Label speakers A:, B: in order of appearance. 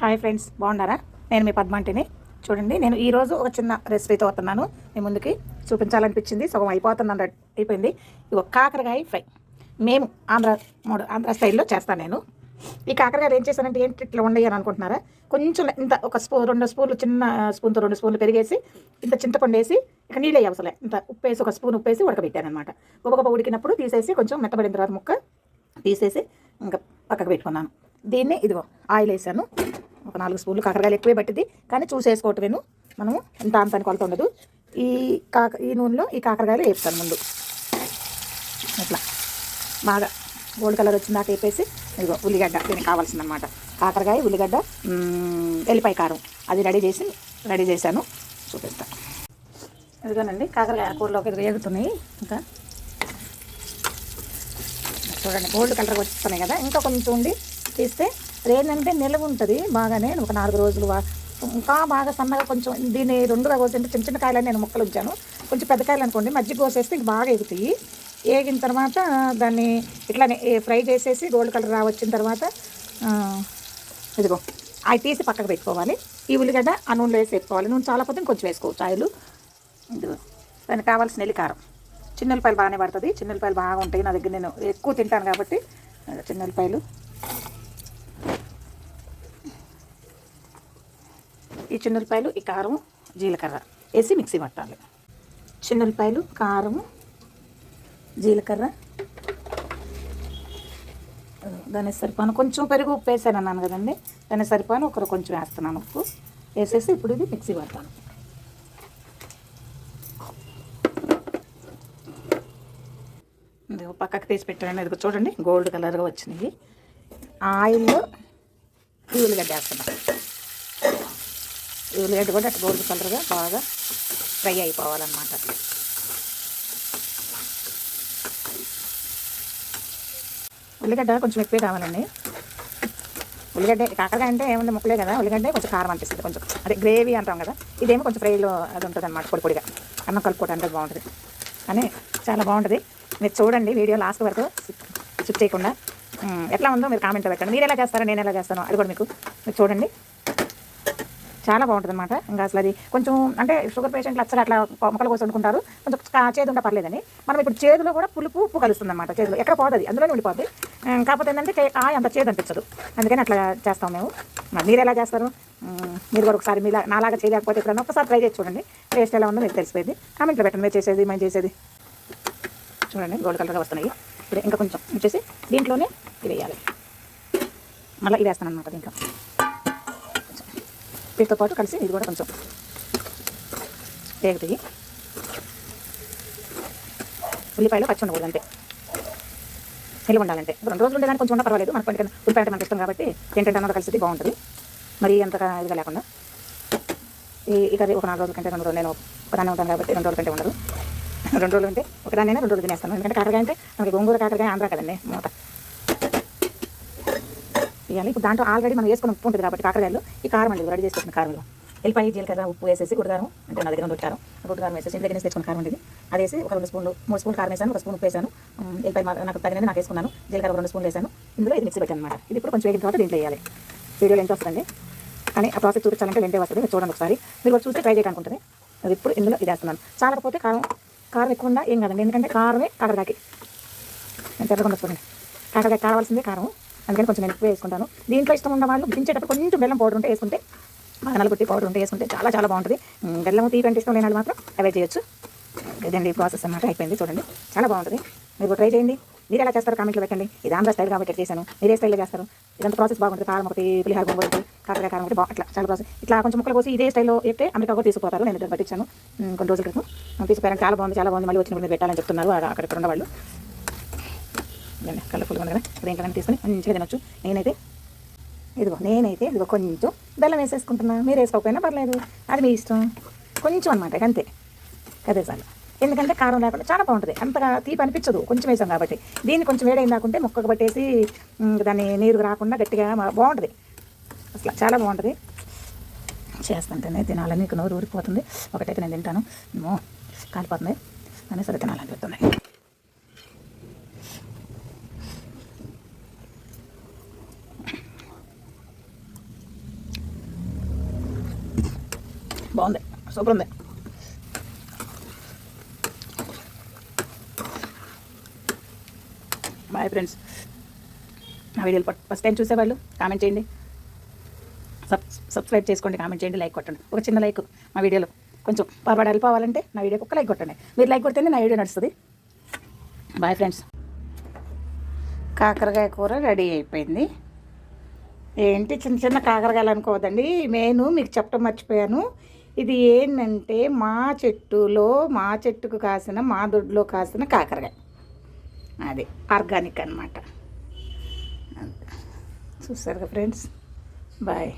A: Hi friends బాగున్నారా? నేను మీ పద్మాంటిని. చూడండి నేను ఈరోజు ఒక చిన్న రెసిపీతో వస్తున్నాను. మీ ముందుకి చూపించాలనిపించింది. సగం అయిపోతున్నాను అయిపోయింది. ఇవి కాకరకాయ ఫ్రై. మేము ఆంధ్ర మోడ ఆంధ్ర స్టైల్లో చేస్తాను నేను. ఈ కాకరకాయలు ఏం చేశానంటే ఏంటి ఇట్లా ఉండయి అని అనుకుంటున్నారా? కొంచెం ఇంత ఒక స్పూ రెండు స్పూన్లు చిన్న స్పూన్తో రెండు స్పూన్లు పెరిగేసి ఇంత చింతపండు వేసి ఇక నీళ్ళు అయ్యి అవసరం ఇంత ఉప్పు వేసి ఒక స్పూన్ ఉప్పు వేసి ఉడకబెట్టాను అనమాట గొప్ప ఉడికినప్పుడు తీసేసి కొంచెం మెత్తబడిన తర్వాత ముక్క తీసేసి ఇంకా పక్కకు పెట్టుకున్నాను. దీన్ని ఇదిగో ఆయిల్ వేసాను. ఒక నాలుగు స్పూన్లు కాకరకాయలు ఎక్కువే పట్టింది కానీ చూసేసుకోవటమేను మనము ఇంత అంత అని కొలత ఉండదు. ఈ కాక ఈ నూనెలో ఈ కాకరకాయలు వేపుతాను ముందు. ఇట్లా. బాగా గోల్డ్ కలర్ వచ్చిందాక వేపేసి ఇదిగో ఉల్లిగడ్డ దీనికి కావాల్సిందనమాట కాకరకాయ ఉల్లిగడ్డ ఎల్లిపాయ కారం. అది రెడీ చేసి రెడీ చేశాను. చూపిస్తాను ఇదిగోనండి కాకరకాయ కూరలోకి ఇది వేగుతున్నాయి ఇంకా చూడండి గోల్డ్ కలర్ వస్తున్నాయి కదా. ఇంకా కొంచెం ఉండి తీస్తే ఏంటంటే నిలవ ఉంటుంది బాగానే ఒక నాలుగు రోజులు ఇంకా బాగా సన్నగా కొంచెం దీన్ని రెండుగా కోసేంటే చిన్న చిన్న కాయలని నేను ముక్కలు ఉంచాను. కొంచెం పెద్ద కాయలు అనుకోండి మజ్జిగ కోసేస్తే ఇంక బాగా ఎగుతాయి. ఏగిన తర్వాత దాన్ని ఇట్లానే ఫ్రై చేసేసి గోల్డ్ కలర్ రావచ్చిన తర్వాత ఇదిగో అవి తీసి పక్కకు పెట్టుకోవాలి. ఈ ఉల్లిగడ్డ ఆ నూనెలో వేసి పెట్టుకోవాలి నూనె చాలా పోతే ఇంకొంచెం వేసుకోవచ్చు ఆయిలు. ఇదిగో దానికి కావాల్సిన ఎల్లికారం చిన్నెల్లిపాయలు బాగానే పడుతుంది. చిన్నెల్లిపాయలు బాగా ఉంటాయి. నా దగ్గర నేను ఎక్కువ తింటాను కాబట్టి అదే చిన్నెల్లిపాయలు ఈ చిన్నెల్లిపాయలు ఈ కారం జీలకర్ర. వేసి మిక్సీ పట్టాలి. చిన్నెల్లిపాయలు కారం జీలకర్ర. దాని సరిపాను కొంచెం పెరుగు ఉప్పు వేసాను అన్నాను కదండి. దాని సరిపాను ఒకరు కొంచెం వేస్తున్నాను ఉప్పు. వేసేసి ఇప్పుడు ఇది మిక్సీ పడతాను పక్కకు తీసి పెట్టాను. ఇదిగో చూడండి గోల్డ్ కలర్గా వచ్చినాయి ఆయిల్లో ఈ ఉల్లిగడ్డ వేస్తున్నాను. ఉల్లిగడ్డ కూడా అటు గోల్డ్ కలర్గా బాగా ఫ్రై అయిపోవాలన్నమాట. ఉల్లిగడ్డ కొంచెం ఎక్కువే కావాలండి. ఉల్లిగడ్డ కాకరకాయ అంటే ఏముంది ముక్కలే కదా ఉల్లిగడ్డ కొంచెం కారం అనిపిస్తుంది కొంచెం. అదే గ్రేవీ అంటాం కదా ఇదేమో కొంచెం ఫ్రైలో అది ఉంటుంది అనమాట పొడి పొడిగా. అన్నం కలుపుకోవడానికి బాగుంటుంది. అని చాలా బాగుంటుంది. మీరు చూడండి వీడియో లాస్ట్ వరకు స్కిప్ చేయకుండా. ఎట్లా ఉందో మీరు కామెంట్లో పెట్టండి. మీరు ఎలా చేస్తారో నేను ఎలా చేస్తాను అది కూడా మీకు మీరు చూడండి. చాలా బాగుంటుంది అనమాట ఇంకా అసలు అది కొంచెం అంటే షుగర్ పేషెంట్లు అచ్చగా అట్లా మొక్కలు కోసం వండుకుంటారు. కొంచెం చేదు ఉంటే పర్లేదని మనం ఇప్పుడు చేదులో కూడా పులుపు ఉప్పు కలుస్తుంది అనమాట చేదులో. ఎక్కడ పోతుంది అందులోనే ఉండిపోద్ది. కాకపోతే ఏంటంటే ఆ కాయ అంత చేదు అనిపించదు. అందుకని అట్లా చేస్తాం మేము. మరి మీరు ఎలా చేస్తారు? మీరు కూడా ఒకసారి మీలా నాలాగా చేయలేకపోతే ఎప్పుడైనా ఒకసారి ట్రై చేసి చూడండి. టేస్ట్ ఎలా ఉందో మీకు తెలిసిపోయింది. కామెంట్లో పెట్టండి మీరు చేసేది మేము చేసేది. చూడండి గోల్డ్ కలర్గా వస్తున్నాయి. ఇప్పుడు ఇంకా కొంచెం వచ్చేసి దీంట్లోనే ఇది వేయాలి. మళ్ళీ ఇది వేస్తాను అనమాట దీంట్లో. వీటితో పాటు కలిసి ఇది కూడా కొంచెం వేగుతాయి ఉల్లిపాయలు పచ్చి ఉండకూడదు అంతే. నిల్వ ఉండాలంటే. రెండు రోజులు ఉండేదానికి కొంచెం ఉన్న పర్వాలేదు. మనకు పండుగ ఉల్లిపాయ అంటే మనకి ఇష్టం కాబట్టి ఏంటంటే అన్నది కలిసి బాగుంటుంది. మరి అంతగా ఇదిగా లేకుండా. ఈ ఈ కర్రీ ఒక నాలుగు రోజుల కంటే రెండు రోజులు నేను ఒకదాన్ని ఉంటాను కాబట్టి రెండు రోజుల కంటే ఉండదు. రెండు రోజులు ఉంటే ఒకదాన్ని రెండు రోజులు తినేస్తాను. ఎందుకంటే కాకరకాయ అంటే మనకి గోంగూర కాకరకాయ ఆంధ్ర కదండి మూట ఇవ్వాలి ఇప్పుడు దాంట్లో ఆల్రెడీ మనం వేసుకున్న ఉప్పు ఉంటుంది కాబట్టి కాకరకాయలు ఈ కారం అండి రెడీ చేసుకున్న కారంలో. ఎల్లిపాయ జీలకర్ర ఉప్పు వేసేసి గుడ్డగారం అంటే నా దగ్గర దొరికారం గుడ్డగారం. వేసేసి ఇంటి దగ్గర తెచ్చుకున్న కారం ఉండేది. అది వేసి ఒక రెండు స్పూన్లు మూడు స్పూన్లు కారం వేసాను ఒక స్పూన్ ఉప్పు వేసాను. ఎల్లిపాయ నాకు తగినది నాకు వేసుకున్నాను. జీలకర్ర రెండు స్పూన్లు వేసాను. ఇందులో ఇది మిక్సీ పెట్టాను అనమాట ఇది ఇప్పుడు కొంచెం వేగిన తర్వాత దీంట్లో వేయాలి. వీడియోలో ఎంత వస్తుందండి? కానీ ఆ ప్రాసెస్ చూపించాలంటే వెంటే వస్తుంది. మీరు చూడండి ఒకసారి. మీరు కూడా చూస్తే ట్రై చేయాలనుకుంటుంది అది ఇప్పుడు ఇందులో ఇది వేస్తున్నాను. చాలకపోతే కారం కారం ఎక్కువ ఉందా ఏం కాదండి. ఎందుకంటే కారమే కాకరకాయకి. నేను చెప్పకుండా చూడండి. కాకరకాయ కావాల్సిందే కారం. అందుకని కొంచెం నేను ఎక్కువ వేసుకుంటాను. దీంట్లో ఇష్టం ఉన్న వాళ్ళు దించేటప్పుడు కొంచెం బెల్లం పౌడర్ ఉంటే వేసుకుంటే బాగా నలుగుట్టి పౌడర్ ఉంటే వేసుకుంటే చాలా చాలా బాగుంటుంది. బెల్లం తీపంటే ఇష్టం లేని వాళ్ళు మాత్రం అవాయిడ్ చేయొచ్చు. ఇదండి ప్రాసెస్ అన్నమాట. అయిపోయింది చూడండి. చాలా బాగుంటుంది. మీరు ట్రై చేయండి. మీరు ఎలా చేస్తారు కామెంట్లో పెట్టండి. ఇది ఆంధ్ర స్టైల్ కాబట్టి ఇట్లా చేశాను? మీరే స్టైల్లో చేస్తారు. ఇదంతా ప్రాసెస్ బాగుంటుంది. కారం ఒకటి పులిహార బొంగు ఒకటి కాకరకాయ కారం ఒకటి బాగా అట్లా చాలా ప్రాసెస్ ఇట్లా కొంచెం ముక్కలు పోసి ఇదే స్టైల్లో చెప్తే అమెరికా కూడా తీసుకుపోతారు. నేను పట్టించాను. కొన్ని రోజుల క్రితం. తీసుకుపోయాను చాలా బాగుంది. చాలా బాగుంది. మళ్ళీ వచ్చినప్పుడు మీరు పెట్టాలని చెప్తున్నారు. అక్కడ ఇక్కడ ఉన్నవాళ్ళు ఇదండి కలర్ఫుల్గా ఉంది కదా? దేంట్లో తీసుకొని మంచిగా తినొచ్చు. నేనైతే ఇదిగో నేనైతే ఇదిగో కొంచెం బెల్లం వేసేసుకుంటున్నా. మీరు వేసుకోకపోయినా పర్లేదు. అది మీ ఇష్టం. కొంచెం అనమాట అంతే. అదే చాలు. ఎందుకంటే కారం లేకుండా చాలా బాగుంటుంది. అంతగా తీపి అనిపించదు. కొంచెం వేసాం కాబట్టి. దీన్ని కొంచెం వేడైంది కాకుంటే ముక్కకు పట్టేసి దాన్ని నీరు రాకుండా గట్టిగా బాగుంటుంది. అసలు చాలా బాగుంటుంది. చేస్తుంటేనే తినాలని నీకు నోరు ఊరిపోతుంది ఒకటైతే నేను తింటాను. కాలిపోతుంది. అని సరే తినాలని తినాలనిపిస్తుంది. బాగుంది సూపర్ ఉంది బాయ్ ఫ్రెండ్స్ నా వీడియోలు ఫస్ట్ టైం చూసేవాళ్ళు కామెంట్ చేయండి. సబ్ సబ్స్క్రైబ్ చేసుకోండి కామెంట్ చేయండి లైక్ కొట్టండి. ఒక చిన్న లైక్ మా వీడియోలో కొంచెం పర్వాడు వెళ్ళిపోవాలంటే నా వీడియోకి ఒక లైక్ కొట్టండి. మీరు లైక్ కొడితేనే నా వీడియో నడుస్తుంది. బాయ్ ఫ్రెండ్స్ కాకరకాయ కూర రెడీ అయిపోయింది. ఏంటి చిన్న చిన్న కాకరకాయలు అనుకోవద్దండి. నేను మీకు చెప్పడం మర్చిపోయాను. ఇది ఏంటంటే మా చెట్టులో మా చెట్టుకు కాసిన మా దొడ్లో కాసిన కాకరకాయ. అది ఆర్గానిక్ అనమాట చూసారుగా ఫ్రెండ్స్? బాయ్.